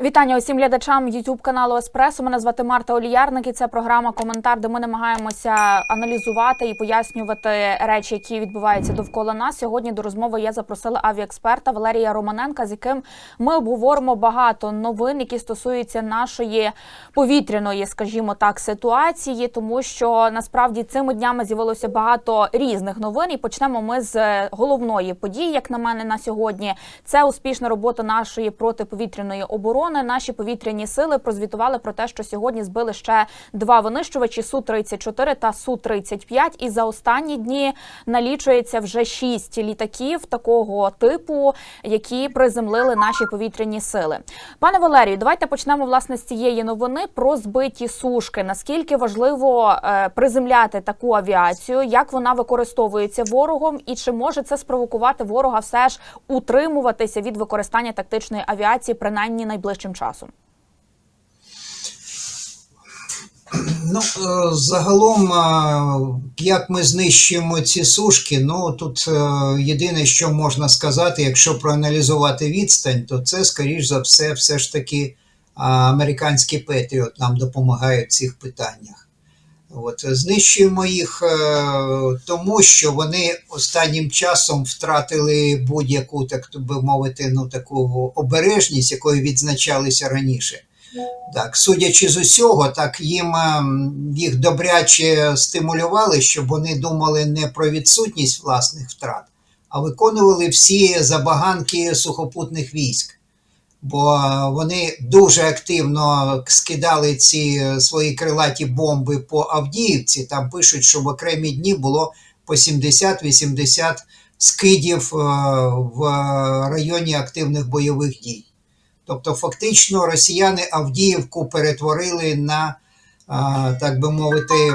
Вітання усім глядачам youtube каналу Еспресо. Мене звати Марта Оліярник і це програма Коментар, де ми намагаємося аналізувати і пояснювати речі, які відбуваються довкола нас. Сьогодні до розмови я запросила авіаексперта Валерія Романенка, з яким ми обговоримо багато новин, які стосуються нашої повітряної, скажімо так, ситуації, тому що насправді цими днями з'явилося багато різних новин. І почнемо ми з головної події, як на мене, на сьогодні. Це успішна робота нашої протиповітряної оборони. Наші повітряні сили прозвітували про те, що сьогодні збили ще два винищувачі су 34 та су 35 І за останні дні налічується вже шість літаків такого типу, які приземлили наші повітряні сили. Пане Валерію, давайте почнемо власне з цієї новини про збиті сушки. Наскільки важливо е, приземляти таку авіацію, як вона використовується ворогом, і чи може це спровокувати ворога все ж утримуватися від використання тактичної авіації, принаймні найближчим часом? Ну, е, загалом, е, як ми знищуємо ці сушки, ну тут е, єдине, що можна сказати, якщо проаналізувати відстань, то це, скоріш за все, все ж таки американський Петріот нам допомагає в цих питаннях. От, знищуємо їх е, тому, що вони останнім часом втратили будь-яку, так би мовити, ну таку обережність, якою відзначалися раніше. Так, судячи з усього, так їм ем, їх добряче стимулювали, щоб вони думали не про відсутність власних втрат, а виконували всі забаганки сухопутних військ. Бо е, вони дуже активно скидали ці е, свої крилаті бомби по Авдіївці. Там пишуть, що в окремі дні було по 70-80 скидів е, в районі активних бойових дій. Тобто, фактично, росіяни Авдіївку перетворили на, так би мовити,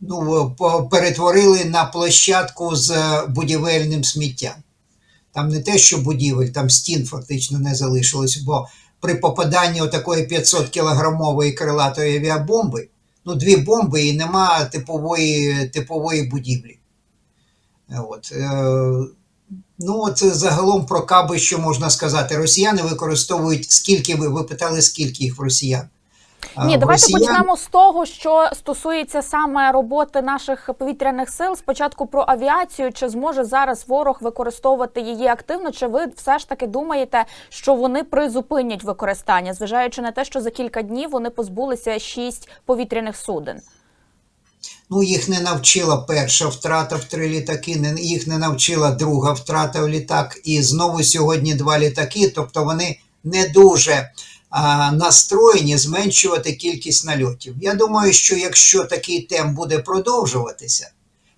ну, перетворили на площадку з будівельним сміттям. Там не те, що будівель, там стін фактично не залишилось, бо при попаданні отакої 500 кілограмової крилатої авіабомби, ну, дві бомби і нема типової, типової будівлі. От. Е, Ну, це загалом про каби, що можна сказати. Росіяни використовують скільки ви, ви питали, скільки їх росіян? Ні, давайте росіян- почнемо з того, що стосується саме роботи наших повітряних сил. Спочатку про авіацію. Чи зможе зараз ворог використовувати її активно? Чи ви все ж таки думаєте, що вони призупинять використання, зважаючи на те, що за кілька днів вони позбулися шість повітряних суден? Ну, їх не навчила перша втрата в три літаки, їх не навчила друга втрата в літак, і знову сьогодні два літаки. Тобто вони не дуже настроєні зменшувати кількість нальотів. Я думаю, що якщо такий темп буде продовжуватися,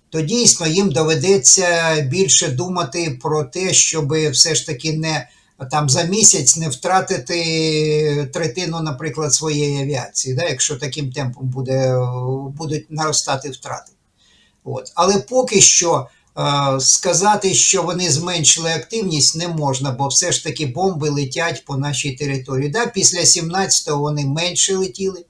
то дійсно їм доведеться більше думати про те, щоб все ж таки не там за місяць не втратити третину, наприклад, своєї авіації, да, якщо таким темпом буде, будуть наростати втрати. От. Але поки що сказати, що вони зменшили активність, не можна, бо все ж таки бомби летять по нашій території. Да, після 17-го вони менше летіли.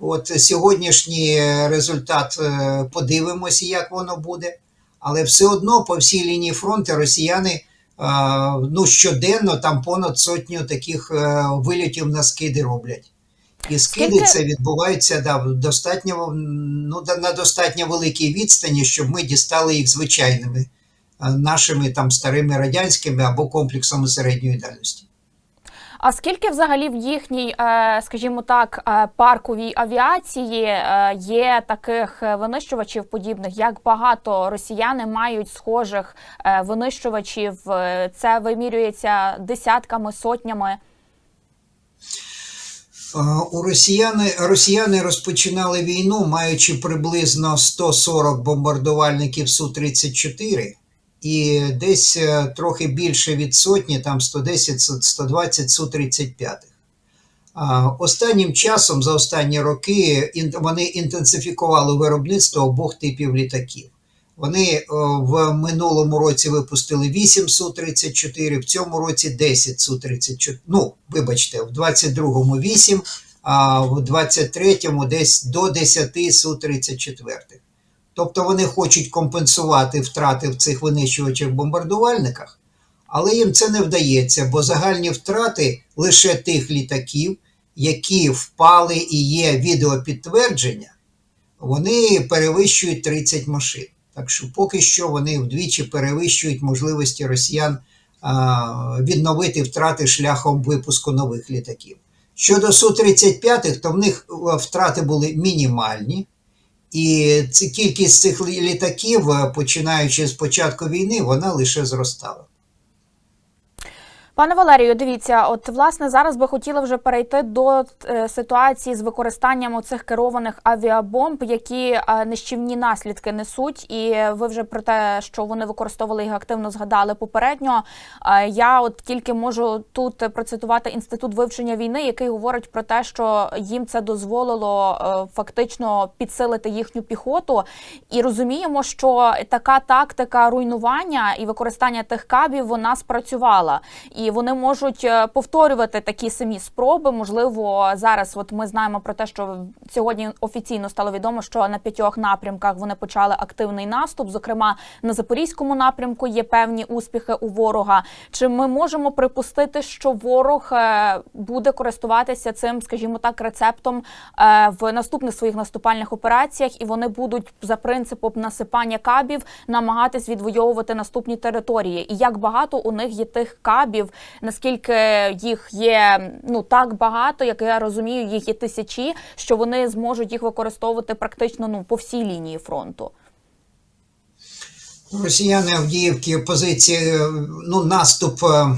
От сьогоднішній результат е, подивимося, як воно буде. Але все одно по всій лінії фронту росіяни е, ну, щоденно там понад сотню таких е, вильотів на скиди роблять. І скиди Скільки- це відбуваються да, достатньо, ну, на достатньо великій відстані, щоб ми дістали їх звичайними нашими там старими радянськими або комплексами середньої дальності. А скільки взагалі в їхній, е, скажімо так, е, парковій авіації е, є таких винищувачів подібних? Як багато росіяни мають схожих винищувачів? Це вимірюється десятками, сотнями. Е, У росіяни, росіяни розпочинали війну, маючи приблизно 140 бомбардувальників Су-34 і десь е, трохи більше від сотні, там 110-120 Су-35. А, Останнім часом, за останні роки, вони інтенсифікували виробництво обох типів літаків. Вони е, в минулому році випустили 8 Су-34, в цьому році 10 Су-34. Ну, вибачте, в 22-му 8, а в 23-му десь до 10 Су-34. Тобто вони хочуть компенсувати втрати в цих винищувачах бомбардувальниках, Але їм це не вдається, бо загальні втрати лише тих літаків, які впали і є відеопідтвердження, вони перевищують 30 машин. Так що поки що вони вдвічі перевищують можливості росіян відновити втрати шляхом випуску нових літаків. Щодо Су-35, то в них е, втрати були мінімальні. І кількість цих літаків, е, починаючи з початку війни, вона лише зростала. Пане Валерію, дивіться, от власне зараз би хотіла вже перейти до е, ситуації з використанням оцих керованих авіабомб, які е, нищівні наслідки несуть. І ви вже про те, що вони використовували їх активно згадали попередньо. Е, я от тільки можу тут процитувати інститут вивчення війни, який говорить про те, що їм це дозволило фактично підсилити їхню піхоту. І розуміємо, що така тактика руйнування і використання тих кабів вона спрацювала, і вони можуть е, повторювати такі самі спроби. Можливо, зараз от ми знаємо про те, що сьогодні офіційно стало відомо, що на п'ятьох напрямках вони почали активний наступ. Зокрема, на запорізькому напрямку є певні успіхи у ворога. Чи ми можемо припустити, що ворог е, буде користуватися цим, скажімо так, рецептом е, в наступних своїх наступальних операціях, і вони будуть за принципом насипання кабів намагатись відвоювати наступні території? І як багато у них є тих кабів? Наскільки їх є ну так багато, як я розумію, їх є тисячі, що вони зможуть їх використовувати практично ну по всій лінії фронту? Росіяни Авдіївки позиції, е, ну, наступ, е,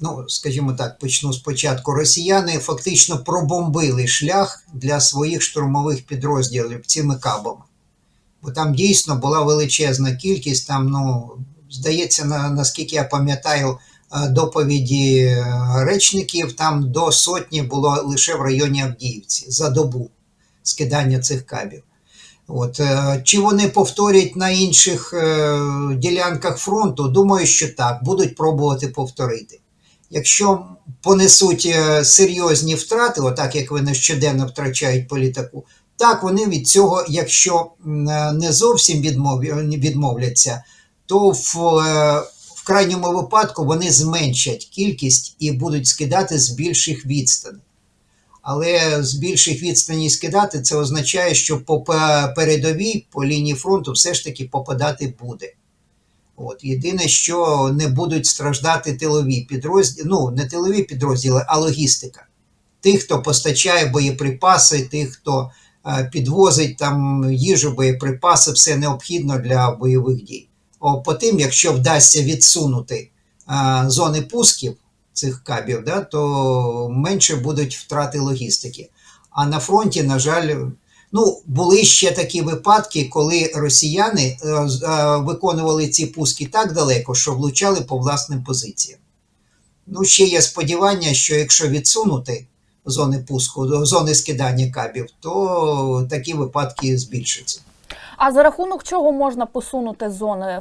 ну, скажімо так, почну спочатку. Росіяни фактично пробомбили шлях для своїх штурмових підрозділів цими кабами. Бо там дійсно була величезна кількість, там, ну, здається, на, наскільки я пам'ятаю, доповіді е, речників, там до сотні було лише в районі Авдіївці за добу скидання цих кабів. От, е, чи вони повторять на інших е, ділянках фронту? Думаю, що так, будуть пробувати повторити. Якщо понесуть е, серйозні втрати, отак як вони щоденно втрачають по літаку, так вони від цього, якщо е, не зовсім відмовляться, то е, в крайньому випадку вони зменшать кількість і будуть скидати з більших відстаней. Але з більших відстаней скидати це означає, що по передовій по лінії фронту все ж таки попадати буде. От. Єдине, що не будуть страждати тилові підрозділи, ну не тилові підрозділи, а логістика. Тих, хто постачає боєприпаси, тих, хто е, підвозить там їжу, боєприпаси, все необхідно для бойових дій. По тим, якщо вдасться відсунути зони пусків цих кабів, да, то менше будуть втрати логістики. А на фронті, на жаль, ну, були ще такі випадки, коли росіяни е, е, виконували ці пуски так далеко, що влучали по власним позиціям. Ну, ще є сподівання, що якщо відсунути зони пуску, зони скидання кабів, то такі випадки збільшаться. А за рахунок чого можна посунути зони е,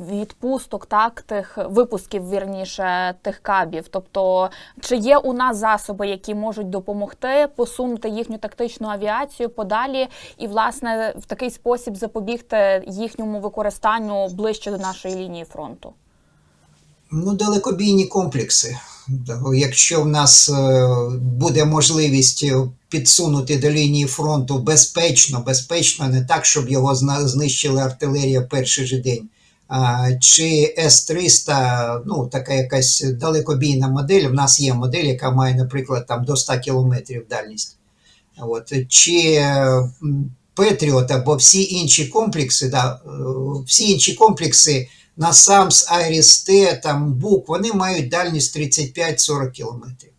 відпусток, так тих випусків, вірніше, тих кабів? Тобто, чи є у нас засоби, які можуть допомогти посунути їхню тактичну авіацію подалі, і власне в такий спосіб запобігти їхньому використанню ближче до нашої лінії фронту? Ну, далекобійні комплекси. Якщо в нас е, буде можливість е, підсунути до лінії фронту безпечно, безпечно, не так, щоб його знищила артилерія перший же день. Чи С-300, ну, така якась далекобійна модель. В нас є модель, яка має, наприклад, там до 100 кілометрів дальність. От. Чи Петріот або всі інші комплекси, да, е, всі інші комплекси на САМС, Айріс Т, там БУК, вони мають дальність 35-40 кілометрів.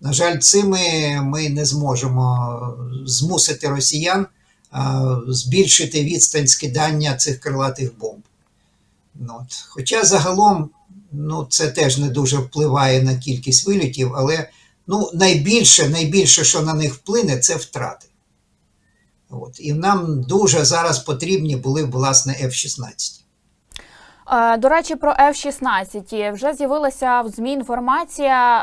На жаль, цими ми не зможемо змусити росіян збільшити відстань скидання цих крилатих бомб. Ну, от. Хоча загалом ну, це теж не дуже впливає на кількість вильотів, але ну, найбільше, найбільше, що на них вплине, це втрати. От. І нам дуже зараз потрібні були власне F-16. Е, До речі, про F-16. вже з'явилася в змі інформація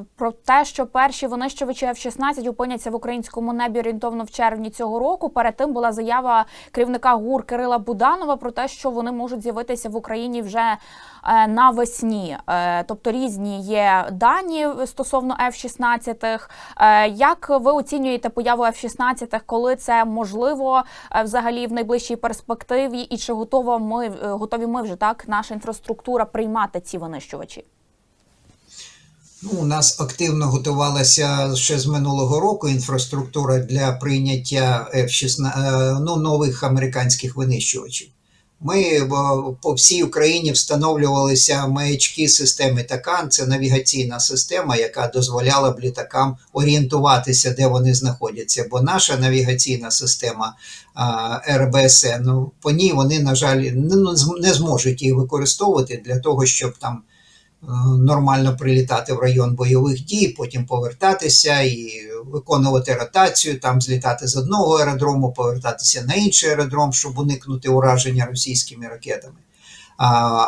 е, про те, що перші винищувачі F-16 опиняться в українському небі орієнтовно в червні цього року. Перед тим була заява керівника ГУР Кирила Буданова про те, що вони можуть з'явитися в Україні вже навесні. Е, Тобто різні є дані стосовно F-16. Е, Як ви оцінюєте появу F-16, коли це можливо е, взагалі в найближчій перспективі, і чи готова ми е, готові ми вже так, наша інфраструктура приймати ці винищувачі? Ну, у нас активно готувалася ще з минулого року інфраструктура для прийняття F-16, е, ну, нових американських винищувачів. Ми по всій Україні встановлювалися маячки системи ТАКАН. Це навігаційна система, яка дозволяла б літакам орієнтуватися, де вони знаходяться. Бо наша навігаційна система РБСН, ну, по ній вони, на жаль, не, ну, не зможуть її використовувати для того, щоб там нормально прилітати в район бойових дій, потім повертатися і виконувати ротацію, там злітати з одного аеродрому, повертатися на інший аеродром, щоб уникнути ураження російськими ракетами.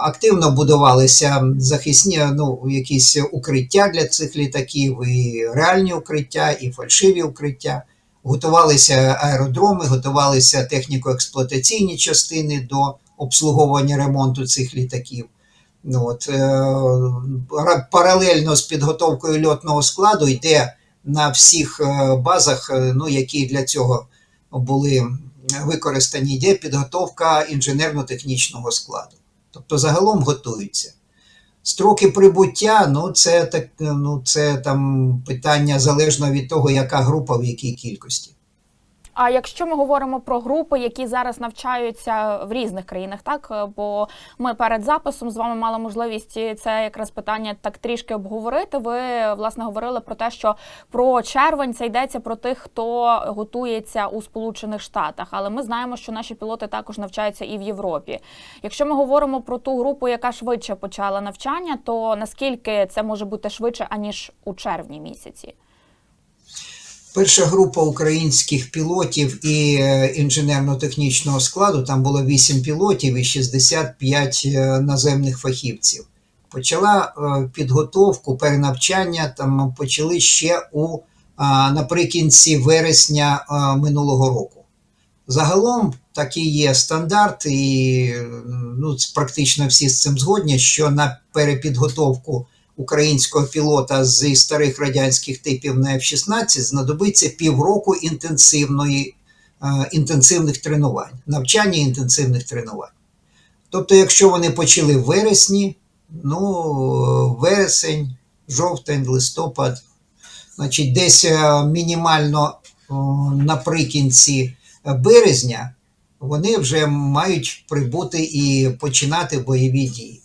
Активно будувалися захисні ну, якісь укриття для цих літаків, і реальні укриття, і фальшиві укриття. Готувалися аеродроми, готувалися техніко-експлуатаційні частини до обслуговування ремонту цих літаків. Ну, от, е, паралельно з підготовкою льотного складу йде на всіх е, базах, е, ну, які для цього були використані, йде підготовка інженерно-технічного складу. Тобто загалом готуються. Строки прибуття, ну це так, ну це там питання залежно від того, яка група в якій кількості. А якщо ми говоримо про групи, які зараз навчаються в різних країнах, так Е, бо ми перед записом з вами мали можливість це якраз питання так трішки обговорити. Ви власне говорили про те, що про червень це йдеться про тих, хто готується у Сполучених Штатах, але ми знаємо, що наші пілоти також навчаються і в Європі. Якщо ми говоримо про ту групу, яка швидше почала навчання, то наскільки це може бути швидше аніж у червні місяці? Перша група українських пілотів і е, інженерно-технічного складу, там було 8 пілотів і 65 е, наземних фахівців. Почала е, підготовку, перенавчання там почали ще у наприкінці вересня минулого року. Загалом такий є стандарт, і ну, практично всі з цим згодні, що на перепідготовку українського пілота зі старих радянських типів на F-16 знадобиться півроку інтенсивної, е, інтенсивних тренувань, навчання інтенсивних тренувань. Тобто, якщо вони почали в вересні, ну, вересень, жовтень, листопад, значить, десь е, мінімально наприкінці березня вони вже мають прибути і починати бойові дії.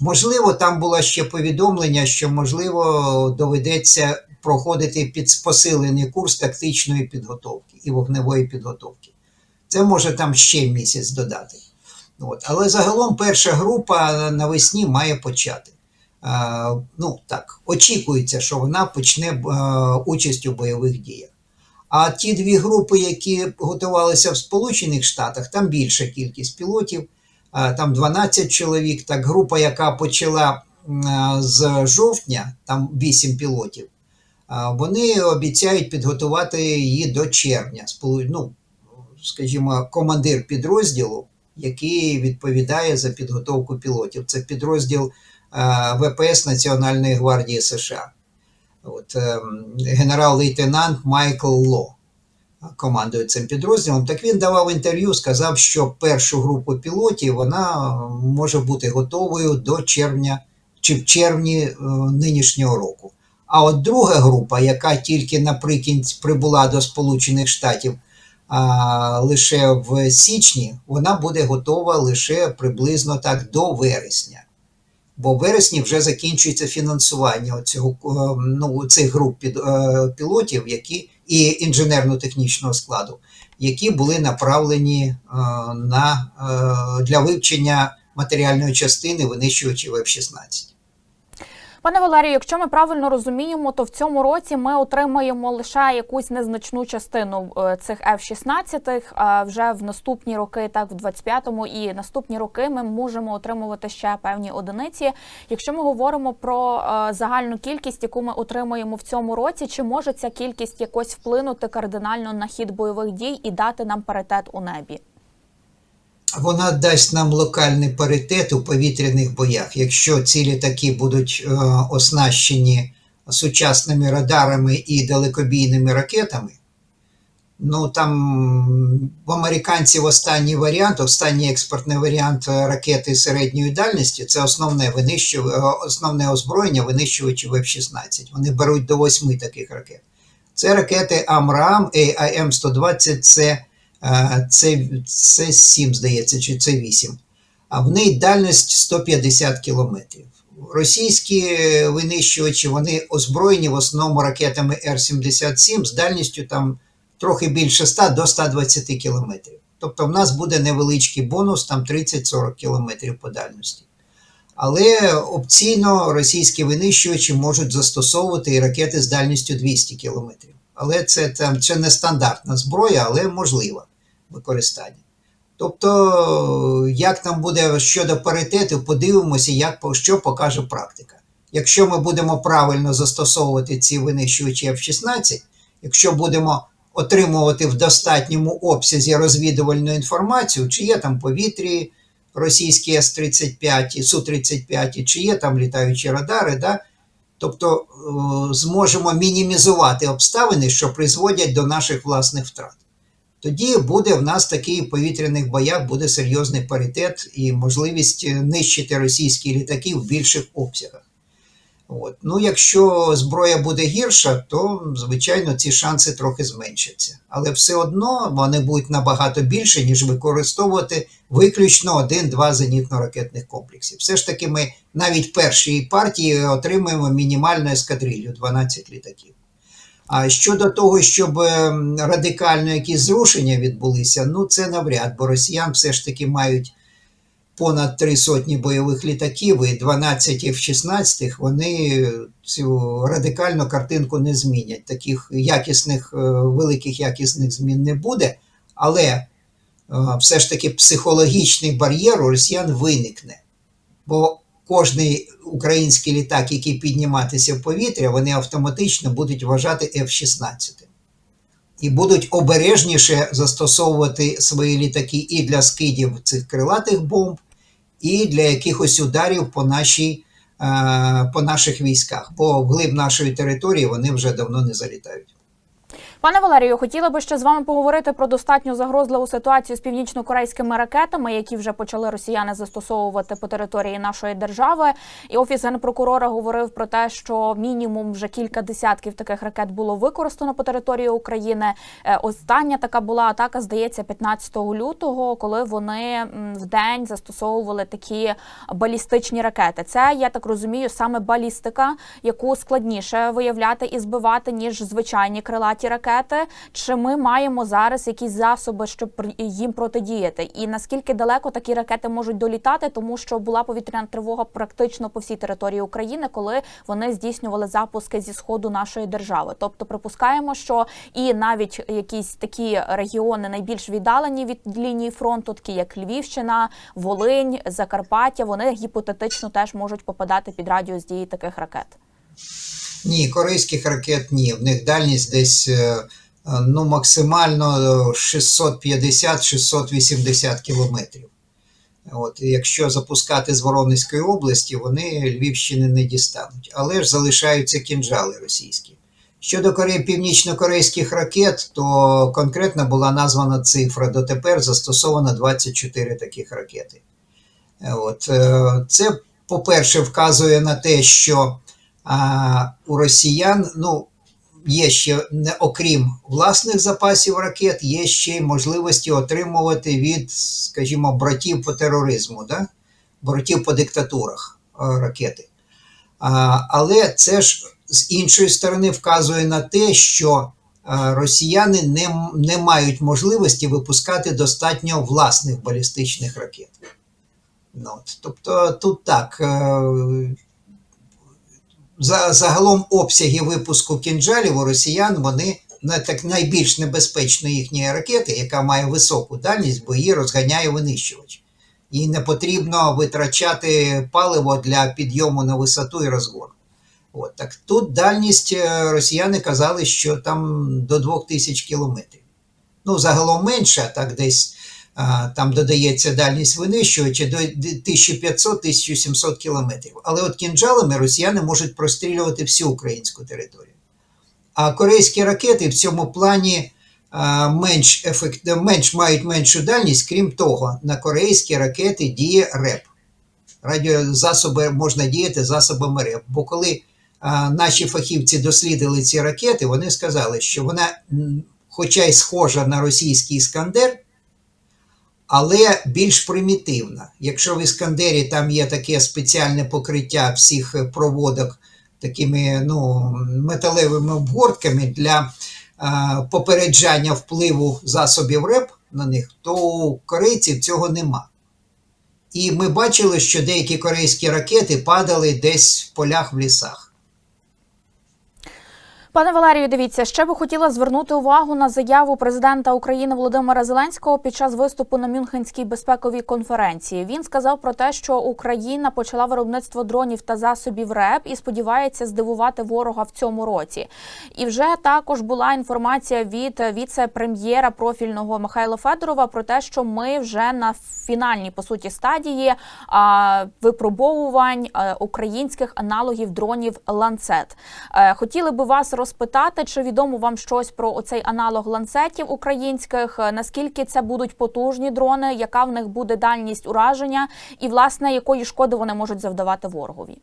Можливо, там було ще повідомлення, що можливо доведеться проходити під посилений курс тактичної підготовки і вогневої підготовки. Це може там ще місяць додати. От. Але загалом перша група навесні має почати. А, ну так, очікується, що вона почне а, участь у бойових діях. А ті дві групи, які готувалися в Сполучених Штатах, там більша кількість пілотів там 12 чоловік. Так, група, яка почала з жовтня, там 8 пілотів, вони обіцяють підготувати її до червня. Ну, скажімо, командир підрозділу, який відповідає за підготовку пілотів. Це підрозділ ВПС Національної гвардії США. От, ем, генерал-лейтенант Майкл Ло командує цим підрозділом. Так він давав інтерв'ю, сказав, що першу групу пілотів вона може бути готовою до червня чи в червні е, нинішнього року. А от друга група, яка тільки наприкінці прибула до Сполучених Штатів а, лише в січні, вона буде готова лише приблизно так до вересня. Бо в вересні вже закінчується фінансування цього, ну, цих груп е, пілотів, які і інженерно-технічного складу, які були направлені е, на, е, для вивчення матеріальної частини винищувачів F-16. Пане Валерію, якщо ми правильно розуміємо, то в цьому році ми отримаємо лише якусь незначну частину е, цих F-16, а вже в наступні роки, так в 25-му і наступні роки, ми можемо отримувати ще певні одиниці. Якщо ми говоримо про е, загальну кількість, яку ми отримаємо в цьому році, чи може ця кількість якось вплинути кардинально на хід бойових дій і дати нам паритет у небі? Вона дасть нам локальний паритет у повітряних боях. Якщо ці літаки будуть е, оснащені сучасними радарами і далекобійними ракетами, ну там в американців останній варіант, останній експортний варіант е, ракети середньої дальності це основне винищу, е, основне озброєння винищувачів F-16. Вони беруть до восьми таких ракет. Це ракети АМРААМ, АМ-120, це це, це 7, здається, чи це 8. А в неї дальність 150 кілометрів. Російські винищувачі вони озброєні в основному ракетами Р-77 з дальністю там трохи більше 100 до 120 кілометрів. Тобто в нас буде невеличкий бонус, там 30-40 кілометрів по дальності. Але опційно російські винищувачі можуть застосовувати і ракети з дальністю 200 кілометрів. Але це, там, це не стандартна зброя, але можлива використання. Тобто, як там буде щодо паритету, подивимося, як, що покаже практика. Якщо ми будемо правильно застосовувати ці винищувачі F-16, якщо будемо отримувати в достатньому обсязі розвідувальну інформацію, чи є там повітрі російські С-35, Су-35, чи є там літаючі радари, да? тобто е, зможемо мінімізувати обставини, що призводять до наших власних втрат тоді буде в нас такий повітряних боях буде серйозний паритет і можливість нищити російські літаки в більших обсягах. От. Ну, Якщо зброя буде гірша, то, звичайно, ці шанси трохи зменшаться. Але все одно вони будуть набагато більше, ніж використовувати виключно один-два зенітно-ракетних комплексів. Все ж таки, ми навіть в першій партії отримуємо мінімальну ескадрилью 12 літаків. А щодо того, щоб ем, радикально якісь зрушення відбулися, ну це навряд, бо росіян все ж таки мають понад три сотні бойових літаків, і 12 F-16 вони цю радикальну картинку не змінять. Таких якісних, е, великих якісних змін не буде, але е, все ж таки психологічний бар'єр у росіян виникне. Бо кожний український літак, який підніматися в повітря, вони автоматично будуть вважати F-16. І будуть обережніше застосовувати свої літаки і для скидів цих крилатих бомб, і для якихось ударів по нашій, е, по наших військах. Бо вглиб нашої території вони вже давно не залітають. Пане Валерію, хотіла би ще з вами поговорити про достатньо загрозливу ситуацію з північно-корейськими ракетами, які вже почали росіяни застосовувати по території нашої держави. І офіс генпрокурора говорив про те, що мінімум вже кілька десятків таких ракет було використано по території України. Е, Остання така була атака, здається, 15 лютого, коли вони в день застосовували такі балістичні ракети. Це я так розумію, саме балістика, яку складніше виявляти і збивати ніж звичайні крилаті ракети ракети, чи ми маємо зараз якісь засоби, щоб їм протидіяти? І наскільки далеко такі ракети можуть долітати, тому що була повітряна тривога практично по всій території України, коли вони здійснювали запуски зі сходу нашої держави. Тобто, припускаємо, що і навіть якісь такі регіони найбільш віддалені від лінії фронту, такі як Львівщина, Волинь, Закарпаття, вони гіпотетично теж можуть попадати під радіус дії таких ракет. Ні, корейських ракет ні. В них дальність десь е, ну, максимально 650-680 кілометрів. От, Якщо запускати з Воронезької області, вони Львівщини не дістануть. Але ж залишаються кінжали російські. Щодо північно-корейських ракет, то конкретно була названа цифра. Дотепер застосовано 24 таких ракети. От, е, Це, по-перше, вказує на те, що а у росіян ну, є ще, не окрім власних запасів ракет, є ще й можливості отримувати від, скажімо, братів по тероризму, да? братів по диктатурах ракети. А, Але це ж з іншої сторони вказує на те, що росіяни не, не мають можливості випускати достатньо власних балістичних ракет. Ну, Тобто тут так. За, загалом обсяги випуску кінжалів у росіян вони на так найбільш небезпечна їхня ракета, яка має високу дальність, бо її розганяє винищувач. Їй не потрібно витрачати паливо для підйому на висоту і розгону. От так тут дальність е, росіяни казали, що там до 2000 кілометрів. Ну, загалом менше, так десь там додається дальність винищувача до 1500-1700 кілометрів. Але от кінжалами росіяни можуть прострілювати всю українську територію. А корейські ракети в цьому плані менш, ефект, менш мають меншу дальність, крім того, на корейські ракети діє РЕП. Радіозасоби можна діяти засобами РЕП. Бо коли а, наші фахівці дослідили ці ракети, вони сказали, що вона, хоча й схожа на російський іскандер, але більш примітивна. Якщо в іскандері там є таке спеціальне покриття всіх е, проводок такими ну, металевими обгортками для а, попереджання впливу засобів РЕП на них, то у корейців цього нема. І ми бачили, що деякі корейські ракети падали десь в полях в лісах. Пане Валерію, дивіться, ще би хотіла звернути увагу на заяву президента України Володимира Зеленського під час виступу на Мюнхенській безпековій конференції. Він сказав про те, що Україна почала виробництво дронів та засобів РЕП і сподівається здивувати ворога в цьому році. І вже також була інформація від віце-прем'єра профільного Михайла Федорова про те, що ми вже на фінальній по суті стадії а, випробовувань а, українських аналогів дронів ланцет. Е, Хотіли би вас розпитати, чи відомо вам щось про оцей аналог ланцетів українських, е, наскільки це будуть потужні дрони, яка в них буде дальність ураження, і власне якої шкоди вони можуть завдавати ворогові?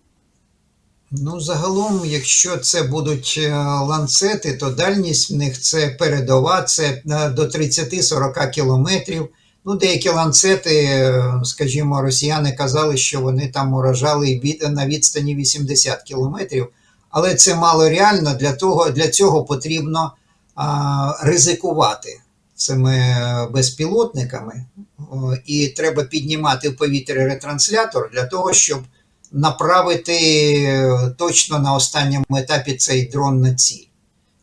Ну, загалом, якщо це будуть е, ланцети, то дальність в них це передова, це е, до 30-40 кілометрів. Ну, деякі ланцети, скажімо, росіяни казали, що вони там уражали на відстані 80 кілометрів, але це мало реально. Для того для цього потрібно а, ризикувати цими е, безпілотниками, і треба піднімати в повітря ретранслятор для того, щоб направити е, точно на останньому етапі цей дрон на ціль.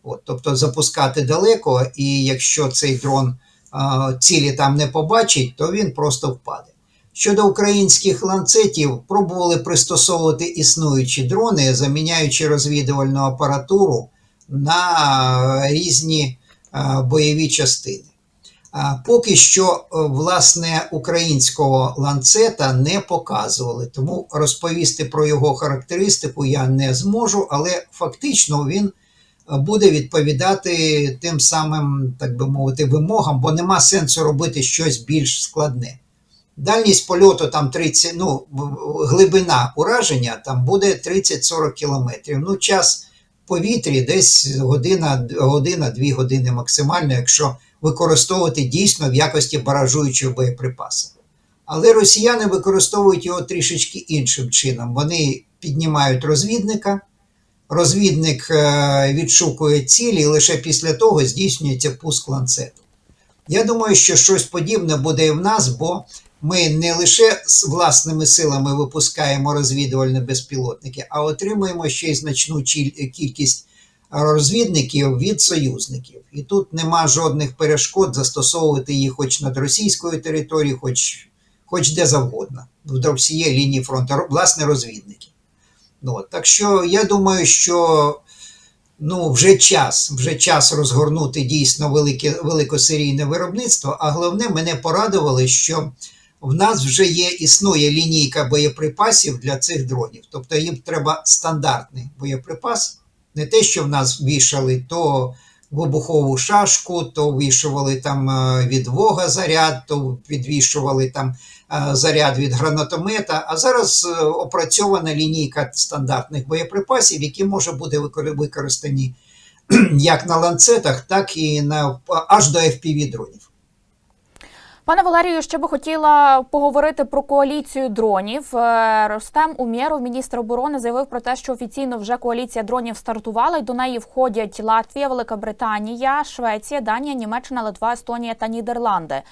От, тобто запускати далеко, і якщо цей дрон а, цілі там не побачить, то він просто впаде. Щодо українських ланцетів, пробували пристосовувати існуючі дрони, заміняючи розвідувальну апаратуру на різні бойові частини. Поки що, е, власне, українського ланцета не показували, тому розповісти про його характеристику я не зможу, але фактично він е, буде відповідати тим самим, так би мовити, вимогам, бо нема сенсу робити щось більш складне. Дальність польоту там 30, ну, глибина ураження там буде 30-40 кілометрів. Ну, час повітрі десь година, година, дві години максимально, якщо використовувати дійсно в якості баражуючого боєприпасу. Але росіяни використовують його трішечки іншим чином. Вони піднімають розвідника, розвідник е, відшукує цілі, і лише після того здійснюється пуск ланцету. Я думаю, що щось подібне буде і в нас, бо ми не лише з власними силами випускаємо розвідувальні безпілотники, а отримуємо ще й значну кількість розвідників від союзників. І тут нема жодних перешкод застосовувати їх хоч над російською територією, хоч, хоч де завгодно, вдовж всієї лінії фронту, власне, розвідники. Ну, так що я думаю, що ну, вже час, вже час розгорнути дійсно велике, великосерійне виробництво, а головне, мене порадували, що в нас вже є, існує лінійка боєприпасів для цих дронів. Тобто їм треба стандартний боєприпас, не те, що в нас вішали то вибухову шашку, то вішували там е, від вога заряд, то відвішували там е, заряд від гранатомета. А зараз е, опрацьована лінійка стандартних боєприпасів, які може бути використані як на ланцетах, так і на аж до FPV дронів. Пане Валерію, ще би хотіла поговорити про коаліцію дронів. Е, Ростем Умєров, міністр оборони, заявив про те, що офіційно вже коаліція дронів стартувала, і до неї входять Латвія, Велика Британія, Швеція, Данія, Німеччина, Литва, Естонія та Нідерланди.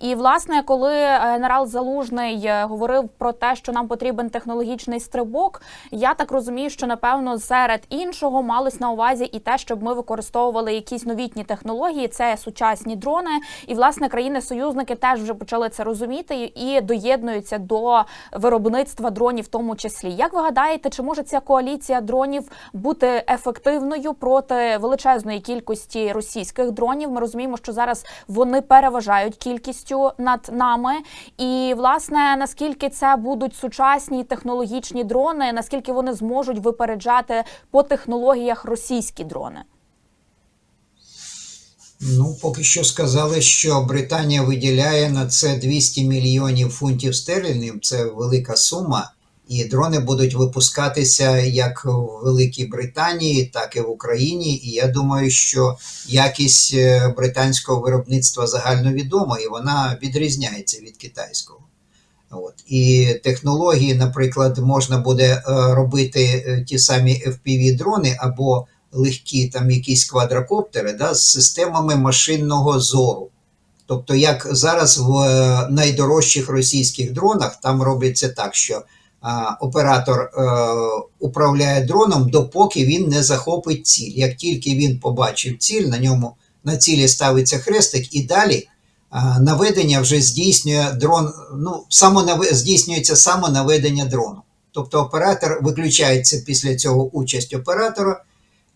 І власне, коли генерал Залужний е, говорив про те, що нам потрібен технологічний стрибок, я так розумію, що напевно серед іншого малось на увазі і те, щоб ми використовували якісь новітні технології, це сучасні дрони, і власне країни-союзники теж вже почали це розуміти і доєднуються до виробництва дронів, в тому числі. Як ви гадаєте, чи може ця коаліція дронів бути ефективною проти величезної кількості російських дронів? Ми розуміємо, що зараз вони переважають кількістю над нами. І власне наскільки це будуть сучасні технологічні дрони, наскільки вони зможуть випереджати по технологіях російські дрони? Ну, поки що сказали, що Британія виділяє на це 200 мільйонів фунтів стерлінгів. Це велика сума. І дрони будуть випускатися як в Великій Британії, так і в Україні. І я думаю, що якість е, британського виробництва загальновідома, і вона відрізняється від китайського. От. І технології, наприклад, можна буде е, робити е, ті самі FPV-дрони або легкі там якісь квадрокоптери да, з системами машинного зору. Тобто, як зараз в е, найдорожчих російських дронах там робиться так, що а, оператор е, управляє дроном, допоки він не захопить ціль. Як тільки він побачив ціль, на ньому на цілі ставиться хрестик, і далі а, наведення вже здійснює дрон. Ну, самонаве, здійснюється самонаведення дрону. Тобто оператор виключається після цього участь оператора,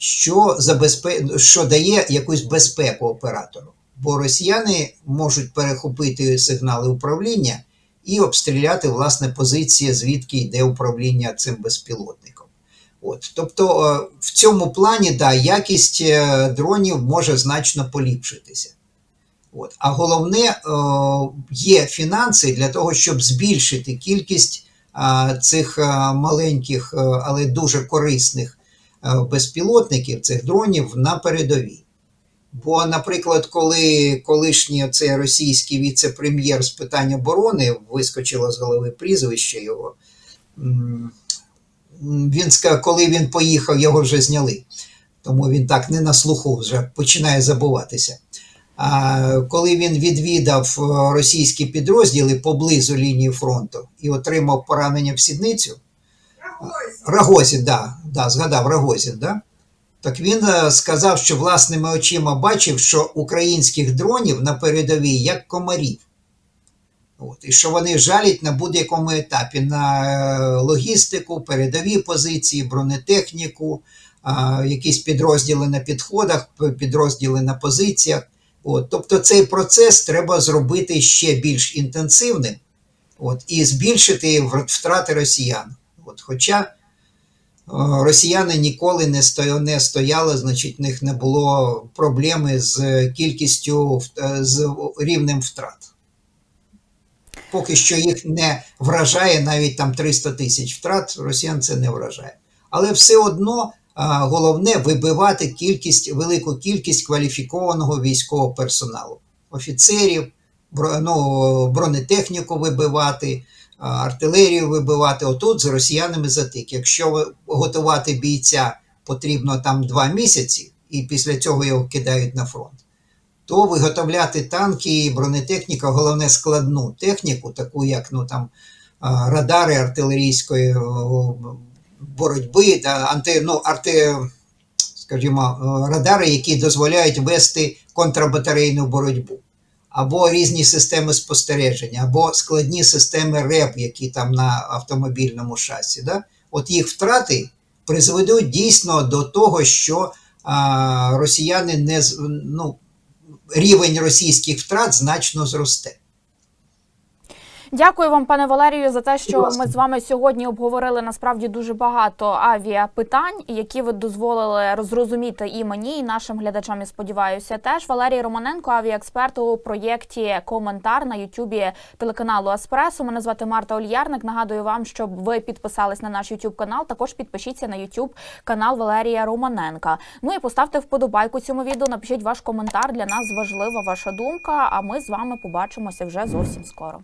що, забезпе... що дає якусь безпеку оператору. Бо росіяни можуть перехопити сигнали управління і обстріляти власне позиції, звідки йде управління цим безпілотником. От. Тобто е, в цьому плані да, якість е, дронів може значно поліпшитися. От. А головне, е, є фінанси для того, щоб збільшити кількість цих маленьких, але дуже корисних безпілотників, цих дронів на передовій. Бо, наприклад, коли колишній цей російський віце-прем'єр з питань оборони вискочило з голови прізвище його, він коли він поїхав, його вже зняли. Тому він так не на слуху вже починає забуватися. А коли він відвідав е, російські підрозділи поблизу лінії фронту і отримав поранення в сідницю, Рагозін, да, да, згадав Рагозін, да? так він е, сказав, що власними очима бачив, що українських дронів на передовій як комарів. От, і що вони жалять на будь-якому етапі на е, логістику, передові позиції, бронетехніку, якісь підрозділи на підходах, підрозділи на позиціях. От, тобто цей процес треба зробити ще більш інтенсивним от, і збільшити втрати росіян. От, хоча е, росіяни ніколи не, сто, не стояли, значить, в них не було проблеми з кількістю, е, з рівнем втрат. Поки що їх не вражає навіть там 300 тисяч втрат, росіян це не вражає. Але все одно головне вибивати кількість, велику кількість кваліфікованого військового персоналу, офіцерів, ну, бронетехніку вибивати, артилерію вибивати. Отут з росіянами затик. Якщо готувати бійця потрібно там два місяці, і після цього його кидають на фронт то виготовляти танки і бронетехніка, головне складну техніку, таку як ну, там, радари артилерійської боротьби, та анти, ну, арти, скажімо, е, радари, які дозволяють вести контрбатарейну боротьбу, або різні системи спостереження, або складні системи РЕП, які там на автомобільному шасі. Да? От їх втрати призведуть дійсно до того, що а, росіяни не ну, рівень російських втрат значно зросте. Дякую вам, пане Валерію, за те, що ми з вами сьогодні обговорили насправді дуже багато авіапитань, які ви дозволили розрозуміти і мені, і нашим глядачам. Я сподіваюся, теж Валерій Романенко, авіаексперт у проєкті Коментар на Ютубі телеканалу Еспресо. Мене звати Марта Ольярник. Нагадую вам, щоб ви підписались на наш Ютуб канал. Також підпишіться на Ютуб канал Валерія Романенка. Ну і поставте вподобайку цьому відео. Напишіть ваш коментар. Для нас важлива ваша думка. А ми з вами побачимося вже зовсім скоро.